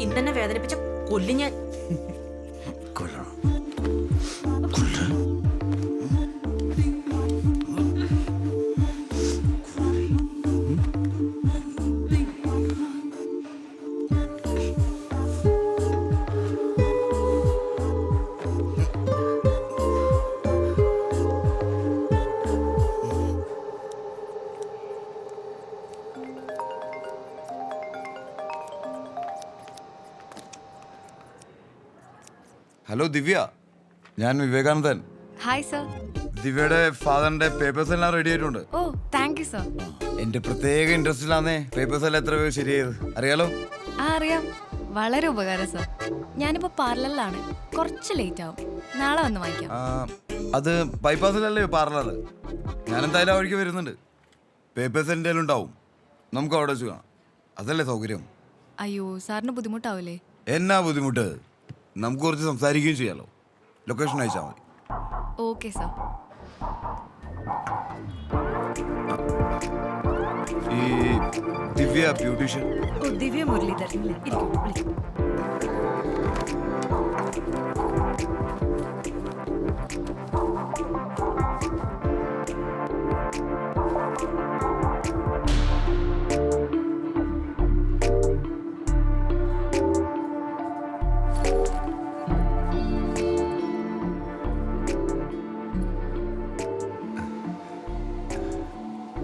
ഇന്നെന്നെ വേദനിപ്പിച്ച കൊല്ലി ഞാൻ. ഹലോ ദിവ്യ. ഞാൻ വിവേകാനന്ദൻ. ഹായ് സർ ദിവ്യയുടെ ഫാദറിന്റെ പേപ്പേഴ്സ് എല്ലാം റെഡി ആയിട്ടുണ്ട്. ഓ താങ്ക് യു സർ എന്റെ പ്രത്യേക ഇൻട്രസ്റ്റിലാന്നേ പേപ്പേഴ്സ് എല്ലാം എത്ര പേര് ശരിയായത് അറിയാലോ? ആ അറിയാം. വളരെ ഉപകാരം സർ ഞാനിപ്പോ പാർലറിലാണ് കുറച്ച് ലേറ്റ് ആവും. നാളെ വന്ന് വാങ്ങിക്കാം. ആ, അത് ബൈപ്പാസിലല്ലേ പാർലർ ഞാൻ എന്തായാലും ആ വഴിക്ക് വരുന്നുണ്ട്. പേപ്പേഴ്സ് എന്റെ ഉണ്ടാവും. നമുക്ക് അവിടെ വെച്ച് കാണാം. അതല്ലേ സൗകര്യം? അയ്യോ സാറിന് ബുദ്ധിമുട്ടാവില്ലേ എന്നാ ബുദ്ധിമുട്ട്? നമുക്ക് കുറച്ച് സംസാരിക്കുകയും ചെയ്യാലോ. ലൊക്കേഷൻ അയച്ചാൽ മതി. ഓക്കെ സർ ഈ ദിവ്യ ബ്യൂട്ടീഷ്യൻ. ഓ ദിവ്യ മുരളീധരൻ ഇരിക്കൂ, വിളിക്കൂ.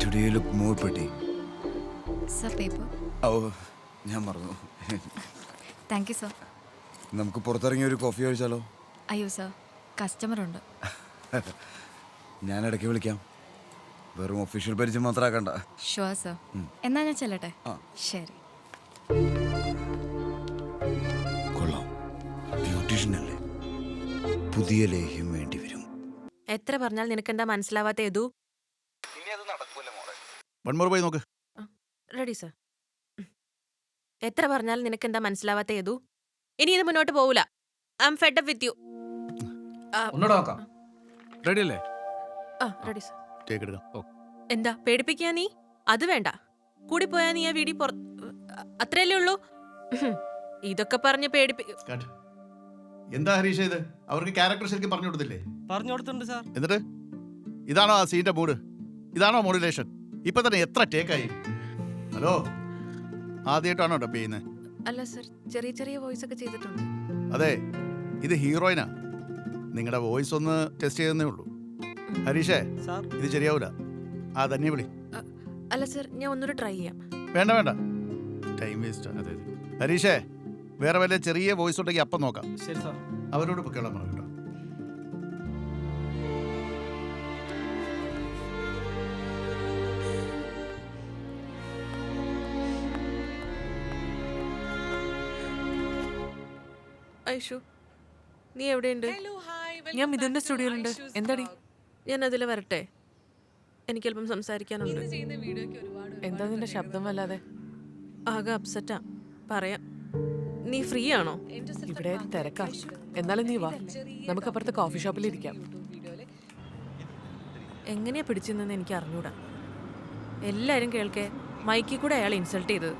Today look more pretty. Sir paper ഓ ഞാൻ മറന്നു. താങ്ക് യു സർ നമുക്ക് പുറത്തിറങ്ങി ഒരു കോഫി കഴിച്ചാലോ? അയ്യോ സർ കസ്റ്റമർ ഉണ്ട്. ഞാൻ ഇടയ്ക്ക് വിളിക്കാം. വെറും ഒഫീഷ്യൽ പരിചയം മാത്രമാക്കണ്ട ഷുവർ സർ എന്നാ ഞാൻ ചെല്ലട്ടെ? ആ. ശരി. കൊള്ളാം. ബ്യൂട്ടീഷ്യൻ അല്ലേ? പുതിയ ലേഹ്യം വേണ്ടി വരും. എത്ര പറഞ്ഞാൽ നിനക്കെന്താ മനസ്സിലാവാത്ത ഏതു വൺ മോർ നോക്ക്. Ready sir. എത്ര പറഞ്ഞാൽ നിനക്കെന്താ മനസ്സിലാവാത്ത ഏതു? ഇനി ഇത് മുന്നോട്ട് പോവില്ല I'm fed up with you. ഒന്നുകൂടെ നോക്കാം. റെഡി അല്ലേ ആ റെഡി സർ. ടേക്ക് എടുക്കാം. എന്താ പേടിപ്പിക്കാ നീ? അത് വേണ്ട. കൂടി പോയാ നീ ആ വീടി പുറ അത്രയല്ലേ ഉള്ളൂ. ഇതൊക്കെ പറഞ്ഞ് പേടിപ്പി. എന്താ ഹരീഷ ഇത്? അവർക്ക് ക്യാരക്ടർ ശരിക്കും പറഞ്ഞു കൊടുത്തില്ലേ? പറഞ്ഞു കൊടുത്തിട്ടുണ്ട് സാർ. എന്നിട്ട്? ഇതാണോ ആ സീന്റെ മൂഡ്? ഇതാണോ മോഡുലേഷൻ? ഇപ്പൊ തന്നെ എത്ര ടേക്കായി? ഹലോ ആദ്യമായിട്ടാണോ ഡബ് ചെയ്യുന്നത് അല്ല സർ ചെറിയ ചെറിയ വോയിസ് ഒക്കെ ചെയ്തിട്ടുണ്ട്. അതെ ഇത് ഹീറോയിനാ. നിങ്ങളുടെ വോയിസ് ഒന്ന് ടെസ്റ്റ് ചെയ്തേ ഉള്ളൂ. ഹരീഷേ സാർ. ഇത് ശരിയാവൂല. ആ തന്നെ വിളി. അല്ല സർ ഞാൻ ഒന്നുകൂടെ ട്രൈ ചെയ്യാം. വേണ്ട വേണ്ട. ടൈം വേസ്റ്റ് അതെ ഹരീഷേ വേറെ വല്ല ചെറിയ വോയിസ് ഉണ്ടെങ്കിൽ അപ്പം നോക്കാം. ശരി സർ. അവരോട് പൊക്കോളാൻ പറഞ്ഞു കേട്ടോ ഐഷു. നീ എവിടെയുണ്ട്? ഞാൻ മിഥുന്റെ സ്റ്റുഡിയോയിലുണ്ട്. എന്താടി? ഞാൻ അതിൽ വരട്ടെ. എനിക്ക് അല്പം സംസാരിക്കാനുണ്ട് എന്താ നിന്റെ ശബ്ദം വല്ലാതെ? ആകെ അപ്സെറ്റാ. പറയാം. നീ ഫ്രീ ആണോ? ഇവിടെ തിരക്കാ. എന്നാലും നീ വാ. നമുക്ക് അപ്പുറത്ത് കോഫി ഷോപ്പിൽ ഇരിക്കാം. എങ്ങനെയാ പിടിച്ചെന്ന് എനിക്ക് അറിഞ്ഞൂടാ. എല്ലാരും കേൾക്കെ. മൈക്കിൽ കൂടെ അയാൾ ഇൻസൾട്ട് ചെയ്തത്.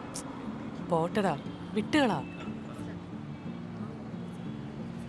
പോട്ടടാ. വിട്ടുകളാ.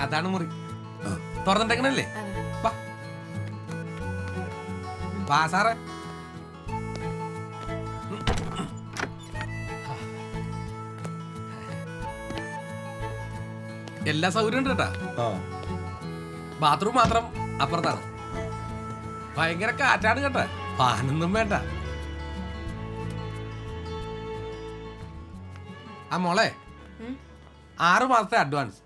അതാണ് മുറി. തുറന്നിട്ടേക്കണല്ലേ? വാ. സാറേ. എല്ലാ സൗകര്യം ഉണ്ട് കേട്ടാ. ആ. ബാത്റൂം മാത്രം അപ്പുറത്താണ്. ഭയങ്കര കാറ്റാണ് കേട്ടാ. ഫാനൊന്നും വേണ്ട. ആ മോളെ ആറു ആറ് മാസത്തെ അഡ്വാൻസ്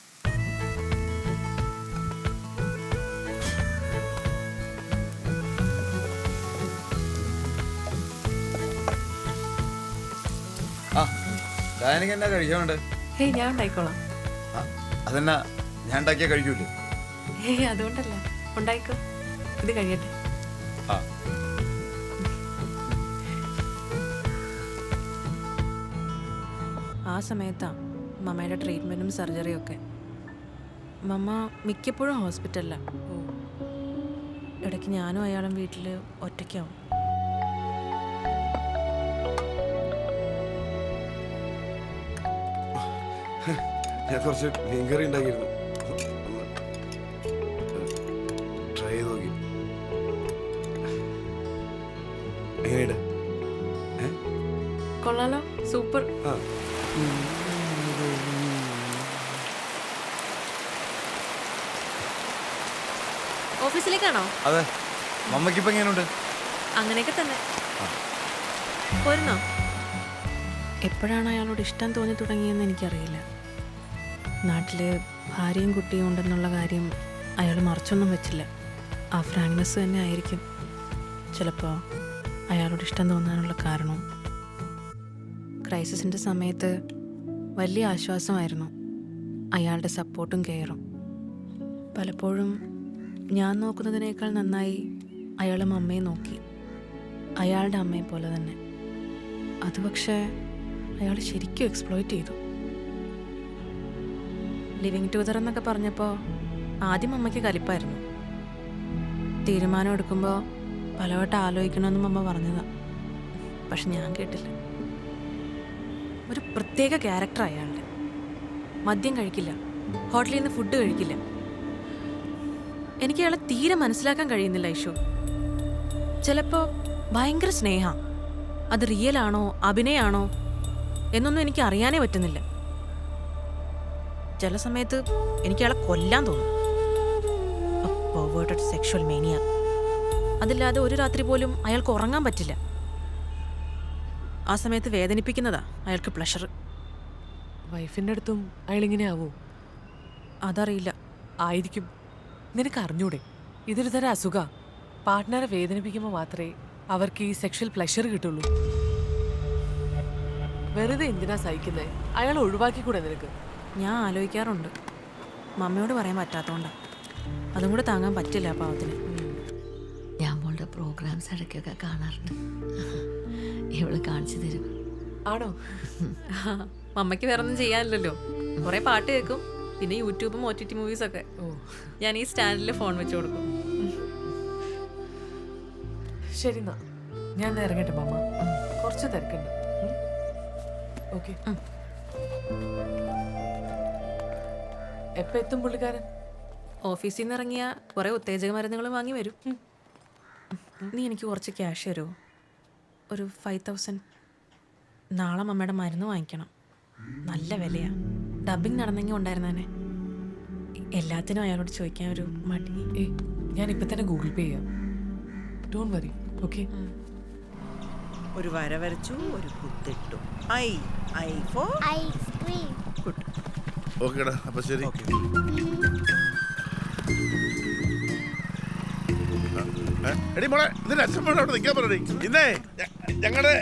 ഡാനിക്ക് എന്നാ കഴിക്കാണ്ട് ഹേയ് ഞാൻ ഉണ്ടായിക്കോളാം അതെന്നാ? ഞാൻ ഉണ്ടാക്കിയാ കഴിക്കൂലേ? ഹേയ് അതുകൊണ്ടല്ല. ഉണ്ടായിക്കോ. ഇത് കഴിയട്ടെ. ആ. ആ സമയത്താ മമ്മയുടെ ട്രീറ്റ്മെന്റും സർജറിയും ഒക്കെ. മമ്മ മിക്കപ്പോഴും ഹോസ്പിറ്റലിലാണ് ഇടയ്ക്ക് ഞാനും അയാളും വീട്ടിൽ ഒറ്റയ്ക്കാവും. ഞാൻ കുറച്ച് മീൻകറി ഉണ്ടാക്കിയിരുന്നു. ട്രൈ ചെയ്ത് നോക്കി. എങ്ങനെയുണ്ട്? കൊള്ളാലോ സൂപ്പർ. ആ. ഓഫീസിലേക്കാണോ? അതെ. മമ്മക്കിപ്പോ എങ്ങനെയുണ്ട്? അങ്ങനെയൊക്കെ തന്നെ. പോരുന്നോ? എപ്പോഴാണ് അയാളോട് ഇഷ്ടം തോന്നി തുടങ്ങിയെന്ന് എനിക്കറിയില്ല. നാട്ടിൽ ഭാര്യയും കുട്ടിയും ഉണ്ടെന്നുള്ള കാര്യം അയാൾ മറച്ചൊന്നും വെച്ചില്ല. ആ ഫ്രാങ്ക്നെസ് തന്നെ ആയിരിക്കും. ചിലപ്പോൾ അയാളോട് ഇഷ്ടം തോന്നാനുള്ള കാരണം. ക്രൈസിസിന്റെ സമയത്ത് വലിയ ആശ്വാസമായിരുന്നു. അയാളുടെ സപ്പോർട്ടും കെയറും. പലപ്പോഴും ഞാൻ നോക്കുന്നതിനേക്കാൾ നന്നായി അയാളും അമ്മയെ നോക്കി. അയാളുടെ അമ്മയെ പോലെ തന്നെ. അത് പക്ഷേ അയാൾ ശരിക്കും എക്സ്പ്ലോയിറ്റ് ചെയ്തു. ലിവിങ് ടൂതർ എന്നൊക്കെ പറഞ്ഞപ്പോൾ ആദ്യം അമ്മയ്ക്ക് കലിപ്പായിരുന്നു. തീരുമാനം എടുക്കുമ്പോൾ പലവട്ടം ആലോചിക്കണമെന്നും അമ്മ പറഞ്ഞതാ. പക്ഷെ ഞാൻ കേട്ടില്ല. ഒരു പ്രത്യേക ക്യാരക്ടർ അയാളുടെ. മദ്യം കഴിക്കില്ല. ഹോട്ടലിൽ നിന്ന് ഫുഡ് കഴിക്കില്ല. എനിക്ക് അയാളെ തീരെ മനസ്സിലാക്കാൻ കഴിയുന്നില്ല ഐഷു ചിലപ്പോൾ ഭയങ്കര സ്നേഹ. അത് റിയൽ ആണോ അഭിനയാണോ എന്നൊന്നും എനിക്ക് അറിയാനേ പറ്റുന്നില്ല. ചില സമയത്ത് എനിക്ക് അയാളെ കൊല്ലാൻ തോന്നും. സെക്ഷൽ മേനിയ അതില്ലാതെ ഒരു രാത്രി പോലും അയാൾക്ക് ഉറങ്ങാൻ പറ്റില്ല. ആ സമയത്ത് വേദനിപ്പിക്കുന്നതാ അയാൾക്ക് പ്ലഷർ വൈഫിന്റെ അടുത്തും അയാൾ ഇങ്ങനെ ആവോ? അതറിയില്ല. ആയിരിക്കും. നിനക്ക് അറിഞ്ഞൂടെ? ഇതൊരു തരം അസുഖ. പാർട്ട്ണറെ വേദനിപ്പിക്കുമ്പോൾ മാത്രമേ അവർക്ക് ഈ സെക്ഷൽ പ്ലഷർ കിട്ടുള്ളൂ. വെറുതെ എന്തിനാ സഹിക്കുന്നേ? അയാൾ ഒഴിവാക്കിക്കൂടെ നിനക്ക്? ഞാൻ ആലോചിക്കാറുണ്ട്. മമ്മയോട് പറയാൻ പറ്റാത്തതുകൊണ്ടാ അതും കൂടെ താങ്ങാൻ പറ്റില്ല പാവത്തിന്. ഞാൻ മോളുടെ പ്രോഗ്രാംസ് ഇടയ്ക്കൊക്കെ കാണാറുണ്ട്. ഇവൾ കാണിച്ചു തരും. ആണോ? മമ്മയ്ക്ക് വേറെ ഒന്നും ചെയ്യാനില്ലല്ലോ. കുറെ പാട്ട് കേൾക്കും. പിന്നെ യൂട്യൂബും ഒ ടി ടി മൂവീസ് ഒക്കെ. ഓ. ഞാൻ ഈ സ്റ്റാൻഡിൽ ഫോൺ വെച്ച് കൊടുക്കും. ശരി എന്നാ. ഞാൻ ഇറങ്ങട്ടെ മാമ. കുറച്ച് തിരക്കുണ്ട്. ഓക്കെ. എപ്പോ എത്തും പുള്ളിക്കാരൻ? ഓഫീസിൽ നിന്ന് ഇറങ്ങിയ കുറെ ഉത്തേജക മരുന്നുകൾ വാങ്ങി വരും. നീ എനിക്ക് കുറച്ച് ക്യാഷ് തരുമോ? ഒരു ഫൈവ് തൗസൻഡ് നാളെ മമ്മയുടെ മരുന്ന് വാങ്ങിക്കണം. നല്ല വിലയാ. ഡബിങ് നടന്നെങ്കിൽ ഉണ്ടായിരുന്നേനെ. എല്ലാത്തിനും അയാളോട് ചോദിക്കാൻ ഒരു മടി. ഏ ഞാൻ ഇപ്പൊ തന്നെ ഗൂഗിൾ പേ ചെയ്യാം. ഡോൺ വറി ഓക്കെ ഒരു വര വരച്ചു ഒരു കുത്തിട്ടു ഐ ഐ ഫോർ ഗുഡ് ഓക്കേടാ അപ്പൊ ശരി. ഏ, എടി മോളെ ഇതിന്റെ അച്ഛൻ മോളെ അവിടെ നിൽക്കാൻ ഇന്നേ ഞങ്ങളുടെ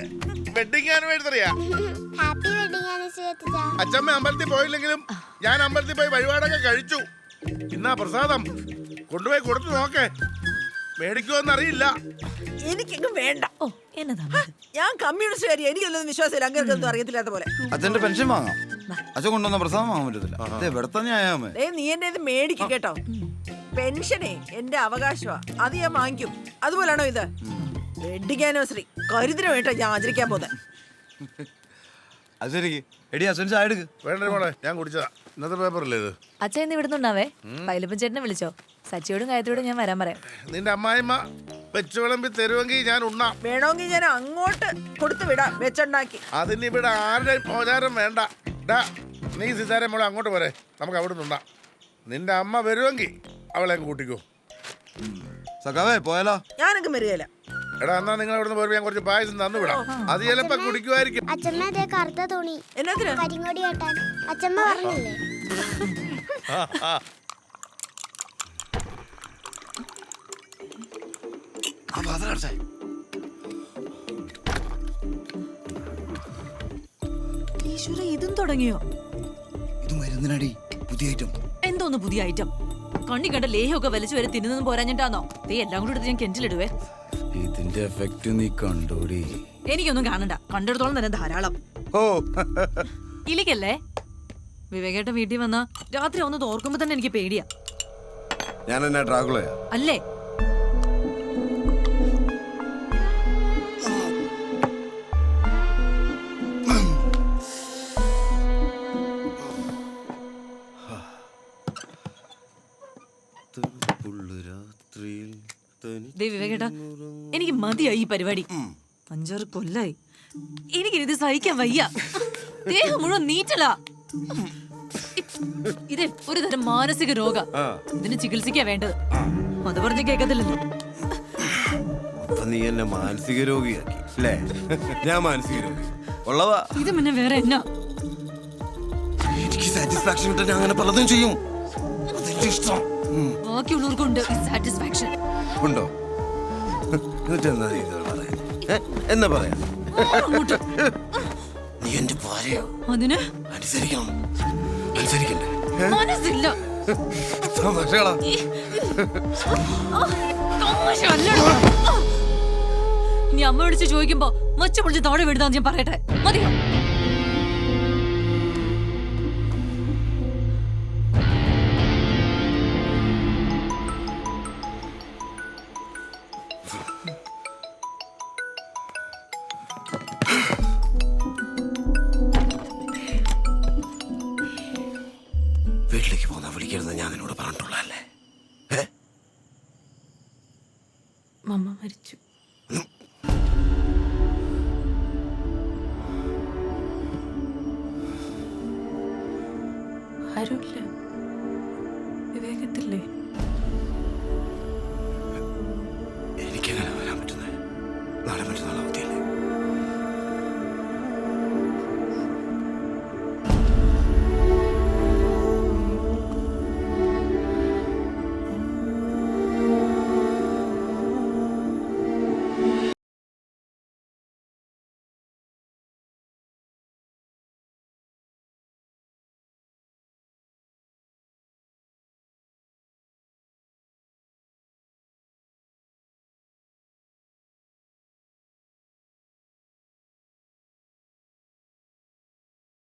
വെഡിങ് ആനിവേഴ്സറിയാ അച്ഛമ്മ അമ്പലത്തിൽ പോയില്ലെങ്കിലും ഞാൻ അമ്പലത്തിൽ പോയി വഴിപാടൊക്കെ കഴിച്ചു. ഇന്നാ പ്രസാദം. കൊണ്ടുപോയി കൊടുത്തു നോക്കേ. മേടിക്കുമെന്നറിയില്ല എനിക്കെങ്ങും വേണ്ട. ഓ എന്നതാ ഞാൻ കമ്മ്യൂണിസ്റ്റുകാരി എനിക്കൊന്നും വിശ്വാസമില്ല. അങ്ങനെയൊന്നും അറിയത്തില്ലാത്ത പോലെ. അച്ഛന്റെ പെൻഷൻ വാങ്ങാം. അച്ഛൻ കൊണ്ടുവന്ന പ്രസാദം വാങ്ങാൻ പറ്റത്തില്ല. ദേ, ഇവിടെ തന്നെ ആയാമേ ദേ, നീ എന്റെ ഇത് മേടിക്കും കേട്ടോ. പെൻഷനെ എന്റെ അവകാശമാ അത് ഞാൻ വാങ്ങിക്കും. അതുപോലാണോ ഇത്? വെഡിങ് ആനിവേഴ്സറി കരുതിന് വേണ്ട ഞാൻ ആചരിക്കാൻ പോകുന്നത് അത് ശരി. എടി അച്ഛൻ ചായ എടുക്ക്. വേണ്ട മോളെ ഞാൻ കുടിച്ചതാ. ഇന്നത്തെ പേപ്പറല്ലേ ഇത്? അച്ഛൻ ഇന്ന് ഇവിടുന്നുണ്ടാവേ? പൈലപ്പൻ ചേട്ടനെ വിളിച്ചോ? സച്ചിയോടും ഗായത്രിയോടും ഞാൻ വരാൻ പറയാം. നിന്റെ അമ്മായിമ്മ വെച്ചുവിളമ്പി തരുമെങ്കിൽ ഞാൻ ഉണ്ണാം. വേണമെങ്കിൽ ഞാൻ അങ്ങോട്ട് കൊടുത്തു വിടാം വെച്ചുണ്ടാക്കി. അതിന് ഇവിടെ ആരുടെയും മോചാരം വേണ്ട. ഡാ നീ സിതാരം മോളെ അങ്ങോട്ട് പോരെ. നമുക്ക് അവിടെ നിന്നുണ്ടാ നിന്റെ അമ്മ വരുമെങ്കിൽ അവളെ അങ്ങ് കൂട്ടിക്കോ. സഖാവേ പോയാലോ? ഞാനൊക്കെ വരികയില്ല എടാ എന്നാ നിങ്ങൾ അവിടെ നിന്ന് പോരുമ്പോ ഞാൻ കുറച്ച് പായസം തന്നു വിടാം. അത് ചിലപ്പോ കുടിക്കുമായിരിക്കും. അച്ഛമ്മ അതേ കറുത്ത തുണി. കരിങ്ങോടി കെട്ടാൻ. അച്ഛമ്മ പറഞ്ഞില്ലേ? അടച്ചേ ഈശ്വര ഇതും തുടങ്ങിയോ? ഇത് മരുന്നിനടി പുതിയ ഐറ്റം എന്തോന്ന് പുതിയ ഐറ്റം കണ്ണി കണ്ട ലേഹമൊക്കെ വലിച്ചു വരെ തിന്നുന്നതും പോരാഞ്ഞിട്ടാന്നോ? ദേ എല്ലാം കൂടി എടുത്ത് ഞാൻ കെഞ്ചിലിടുവേ ഇതിന്റെ എഫക്റ്റ് നീ കണ്ടോടി. എനിക്കൊന്നും കാണണ്ട. കണ്ടെടുത്തോളം തന്നെ ധാരാളം. ഓ. ഇലിക്കല്ലേ വിവേകേട്ടൻ വീട്ടിൽ വന്ന രാത്രി ഒന്ന് തോർക്കുമ്പോ തന്നെ എനിക്ക് പേടിയാ. ഞാൻ എന്നാ ഡ്രാഗുളയാ? അല്ലേ? രാത്രിയിൽ ദേ വിവേകേട്ടാ എനിക്ക് മതിയായി ഈ പരിപാടി. അഞ്ചാറ് കൊല്ലായി. എനിക്ക് എനിക്കിത് സഹിക്കാൻ വയ്യ. ദേഹം മുഴുവൻ നീറ്റലാ. ഇത് ഒരു തരം മാനസിക രോഗ. ഇതിന് ചികിത്സിക്കാ വേണ്ടത്. അത് പറഞ്ഞ് കേൾക്കത്തില്ലല്ലോ നീ എന്നെ മാനസിക രോഗിയാക്കി അല്ലേ? ഞാൻ മാനസിക രോഗി. ഉള്ളതാ. ഇത് പിന്നെ വേറെ എന്നാ? എനിക്ക് സാറ്റിസ്ഫാക്ഷൻ കിട്ടാൻ ഞാൻ അങ്ങനെ പലതും ചെയ്യും. അതെന്റെ ഇഷ്ടം. ബാക്കിയുള്ളവർക്കുണ്ട് ഈ സാറ്റിസ്ഫാക്ഷൻ ഉണ്ടോ? എന്നിട്ട് എന്താ നീ ഇത് പറയാൻ എന്നാ പറയാ? നീ എന്റെ ഭാര്യയോ? അതിന്? അനുസരിക്കണം. അനുസരിക്കണ്ടേ? മനസ്സില്ല. തമാശകളാ. ഇനി അമ്മ വിളിച്ച് ചോദിക്കുമ്പോ മച്ച പൊളിച്ച് താഴെ വിടുതാന്ന് ഞാൻ പറയട്ടെ. മതിയോ? മമ്മ മരിച്ചു.